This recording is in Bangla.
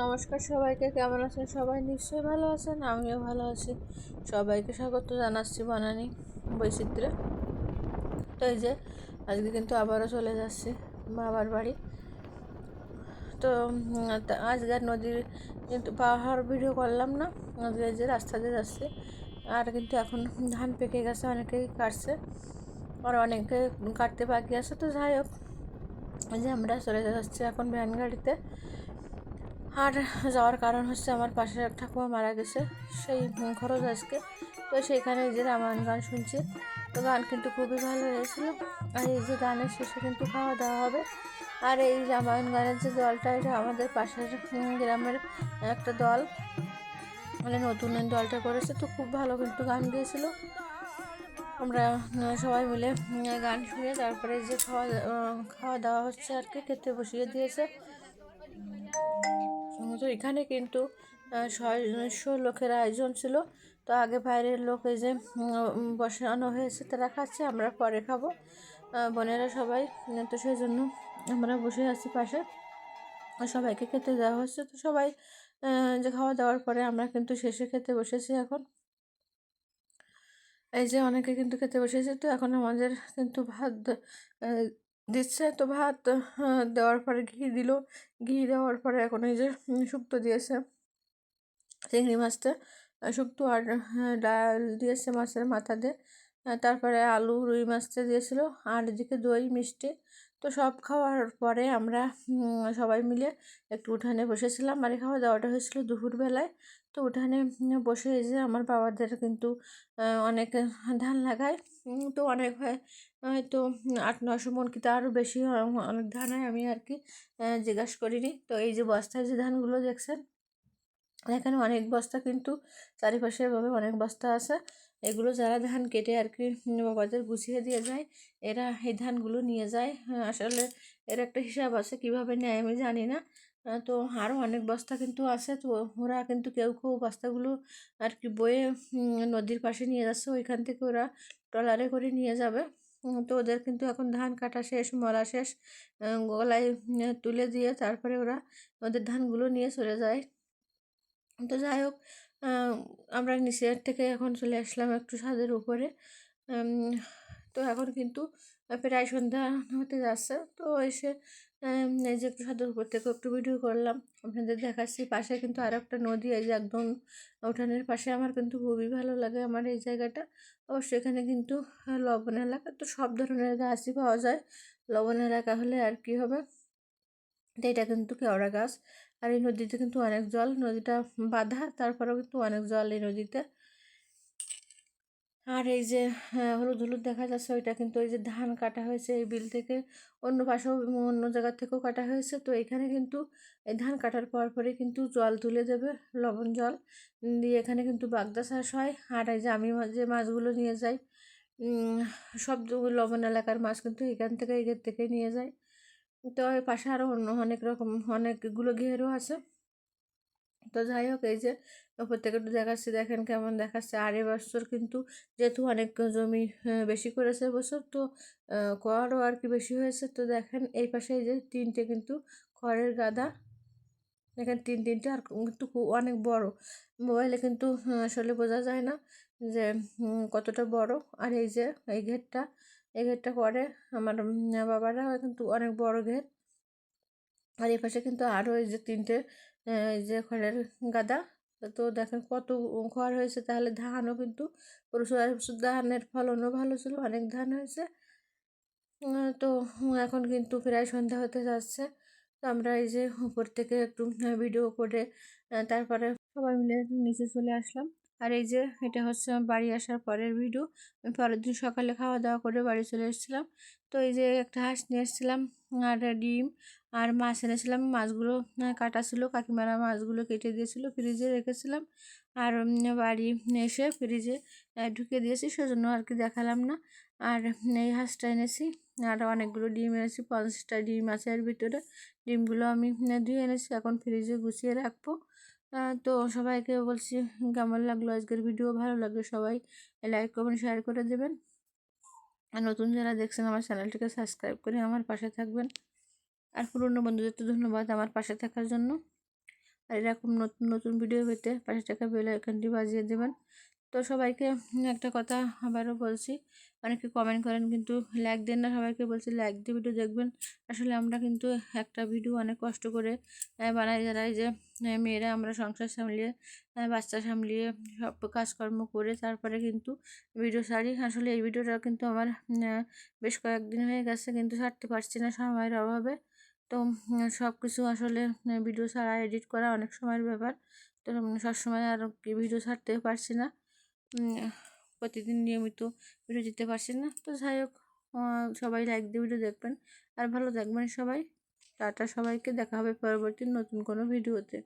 নমস্কার সবাইকে, কেমন আছেন সবাই? নিশ্চয়ই ভালো আছেন, আমিও ভালো আছি। সবাইকে স্বাগত জানাচ্ছি বানানি বৈচিত্র্যে তো এই যে, আজকে কিন্তু আবারও চলে যাচ্ছি বাবার বাড়ি। তো আজকে নদীর কিন্তু পাহাড় ভিডিও করলাম না, আজকে যে রাস্তা দিয়ে যাচ্ছি। আর কিন্তু এখন ধান পেকে গেছে, অনেকেই কাটছে। আর অনেকে কাটতে বাকি আছে, তো যাই হোক। যে আমরা চলে যাচ্ছি এখন ভ্যান গাড়িতে। আর যাওয়ার কারণ হচ্ছে আমার পাশের এক ঠাকুমা মারা গেছে। সেই খরচ আজকে। তো সেইখানে যে রামায়ণ গান শুনছি। তো গান কিন্তু খুবই ভালো হয়েছিল। আর এই যে গানের শেষে কিন্তু খাওয়া দাওয়া হবে। আর এই রামায়ণ গানের যে দলটা, এটা আমাদের পাশের গ্রামের একটা দল। মানে নতুন দলটা করেছে। তো খুব ভালো কিন্তু গান গিয়েছিল। আমরা সবাই মিলে গান শুনে তারপরে যে খাওয়া খাওয়া দাওয়া হচ্ছে আর কি। খেতে বসিয়ে দিয়েছে। তো এখানে কিন্তু ছয়শো লোকের আয়োজন ছিল। তো আগে বাইরের লোক এই যে বসানো হয়েছে, তারা খাচ্ছে, আমরা পরে খাব। বোনেরা সবাই, তো সেই জন্য আমরা বসে আছি পাশে। সবাইকে খেতে দেওয়া হচ্ছে, তো সবাই যে খাওয়া দাওয়ার পরে আমরা কিন্তু শেষে খেতে বসেছি এখন। এই যে অনেকে কিন্তু খেতে বসেছে, তো এখন আমাদের কিন্তু ভাত দিচ্ছে। তো ভাত দেওয়ার পরে ঘি দিল। ঘি দেওয়ার পরে এখন এই যে শুক্তো দিয়েছে। চিংড়ি মাছটা শুক্তো আর ডাল দিয়েছে মাছের মাথা দিয়ে। তারপরে আলু, রুই মাছটা দিয়েছিল আর এদিকে দই, মিষ্টি। তো সব খাওয়ার পরে আমরা সবাই মিলে একটু উঠানে বসেছিলাম। আর খাওয়া দাওয়াটা হয়েছিল দুপুরবেলায়। তো উঠানে বসে যে আমার বাবাদের কিন্তু অনেক ধান লাগায়। তো অনেক হয়, হয়তো আট নশো মন কি তারও বেশি অনেক ধান হয় আমি আর কি জিজ্ঞাসা করিনি। তো এই যে বস্তায় যে ধানগুলো দেখছেন, এখানে অনেক বস্তা কিন্তু চারিপাশে এভাবে অনেক বস্তা আছে। এগুলো যারা ধান কেটে আর কি বাবাদের গুছিয়ে দিয়ে যায়, এরা এই ধানগুলো নিয়ে যায়। আসলে এর একটা হিসাব আছে, কীভাবে নেয় আমি জানি না। তো আরও অনেক বস্তা কিন্তু আছে। তো ওরা কিন্তু কেউ কেউ বস্তাগুলো আর কি বয়ে নদীর পাশে নিয়ে যাচ্ছে। ওইখান থেকে ওরা ট্রলারে করে নিয়ে যাবে। তো ওদের কিন্তু এখন ধান কাটা শেষ মলা শেষ। গলায় তুলে দিয়ে তারপরে ওরা ওদের ধানগুলো নিয়ে চলে যায়। তো যাই হোক আমরা নিচের থেকে এখন চলে আসলাম একটু ছাদের উপরে। তো এখন কিন্তু প্রায় সন্ধ্যা হতে যাচ্ছে। তো এসে এই যে একটু ছাদের উপর থেকে একটু ভিডিও করলাম। আপনাদের দেখাচ্ছি, পাশে কিন্তু আর একটা নদী, এই যে একদম উঠানের পাশে। আমার কিন্তু খুবই ভালো লাগে আমার এই জায়গাটা। অবশ্যই এখানে কিন্তু লবণ এলাকা, তো সব ধরনের গাছই পাওয়া যায়। লবণ এলাকা হলে আর কি হবে? তো এটা কিন্তু কেওড়া গাছ। আর এই নদীতে কিন্তু অনেক জল, নদীটা বাঁধা, তারপরেও কিন্তু অনেক জল এই নদীতে। আর এই যে হলুদ হলুদ দেখা যাচ্ছে, ওইটা কিন্তু ওই যে ধান কাটা হয়েছে এই বিল থেকে। অন্য পাশেও অন্য জায়গার থেকেও কাটা হয়েছে। তো এখানে কিন্তু এই ধান কাটার পর পরে কিন্তু জল তুলে দেবে, লবণ জল। দিয়ে এখানে কিন্তু বাগদা চাষ হয়। আর এই যে আমি যে মাছগুলো নিয়ে যাই সব লবণ এলাকার মাছ কিন্তু এখান থেকে এগের থেকে নিয়ে যায় তো পাশে আরও অন্য অনেক রকম, অনেকগুলো ঘেরও আছে। তো যাই হোক, এই যে ওপর থেকে একটু দেখাচ্ছি, দেখেন কেমন দেখাচ্ছে। আর এবছর কিন্তু যেহেতু অনেক জমি বেশি করেছে এবছর তো খড়ও আর কি বেশি হয়েছে। তো দেখেন এই পাশে এই যে তিনটে কিন্তু খড়ের গাদা। দেখেন তিন তিনটে আর কিন্তু অনেক বড়। মোবাইলে কিন্তু আসলে বোঝা যায় না যে কতটা বড়। আর এই যে, এই ঘেরটা এই ঘেরটা করে আমার বাবারা কিন্তু অনেক বড় ঘের। আর এই পাশে কিন্তু আরও এই যে তিনটে এই যে খড়ের গাদা, তো দেখেন কত খড় হয়েছে। তাহলে ধানও কিন্তু ধানের ফলনও ভালো ছিল, অনেক ধান হয়েছে। তো এখন কিন্তু প্রায় সন্ধ্যা হতে যাচ্ছে। তো আমরা এই যে উপর থেকে একটু ভিডিও করে তারপরে সবাই মিলে নিচে চলে আসলাম। আর এই যে এটা হচ্ছে বাড়ি আসার পরের ভিডিও আমি পরের দিন সকালে খাওয়া দাওয়া করে বাড়ি চলে এসেছিলাম। তো এই যে একটা হাঁস নিয়ে এসেছিলাম, আর ডিম আর মাছ এনেছিলাম, মাছগুলো কাটা ছিল, কাকিমারা মাছগুলো কেটে দিয়েছিল ফ্রিজে রেখেছিলাম। আর বাড়ি এসে ফ্রিজে ঢুকে দিয়েছি, সেজন্য আর কি দেখালাম না। আর এই হাঁসটা এনেছি, আর অনেকগুলো ডিম এনেছি, পঞ্চাশটা ডিম আছে এর ভিতরে। ডিমগুলো আমি ধুয়ে এনেছি, এখন ফ্রিজে গুছিয়ে রাখব। তো সবাইকে বলছি, কেমন লাগল আজকের ভিডিও? ভালো লাগলে সবাই লাইক কমেন্ট শেয়ার করে দেবেন। আর নতুন যারা দেখছেন, আমার চ্যানেলটিকে সাবস্ক্রাইব করে আমার পাশে থাকবেন। আর পুরনো বন্ধুদের তো ধন্যবাদ আমার পাশে থাকার জন্য। আর এরকম নতুন নতুন ভিডিও পেতে পাশে টাকা বেল আইকনটি বাজিয়ে দেবেন। তো সবাইকে একটা কথা আবারও বলছি, অনেকে কমেন্ট করেন কিন্তু লাইক দেন না সবাইকে বলছি লাইক দিয়ে ভিডিও দেখবেন। আসলে আমরা কিন্তু একটা ভিডিও অনেক কষ্ট করে বানাই যারাই যে মেয়েরা আমরা সংসার সামলিয়ে বাচ্চা সামলিয়ে সব কাজকর্ম করে তারপরে কিন্তু ভিডিও সারি আসলে এই ভিডিওটা কিন্তু আমার বেশ কয়েকদিন হয়ে গেছে কিন্তু ছাড়তে পারছি না সময়ের অভাবে। তো সব কিছু আসলে ভিডিও ছাড়া এডিট করা অনেক সময়ের ব্যাপার। তো সব সবসময় আর কি ভিডিও ছাড়তে পারছি না। প্রতিদিন নিয়মিত ভিডিও দিতে পারছি না। তো যাই হোক সবাই লাইক দিয়ে ভিডিও দেখবেন। আর ভালো দেখবেন সবাই। টাটা সবাইকে। দেখা হবে পরবর্তী নতুন কোনো ভিডিওতে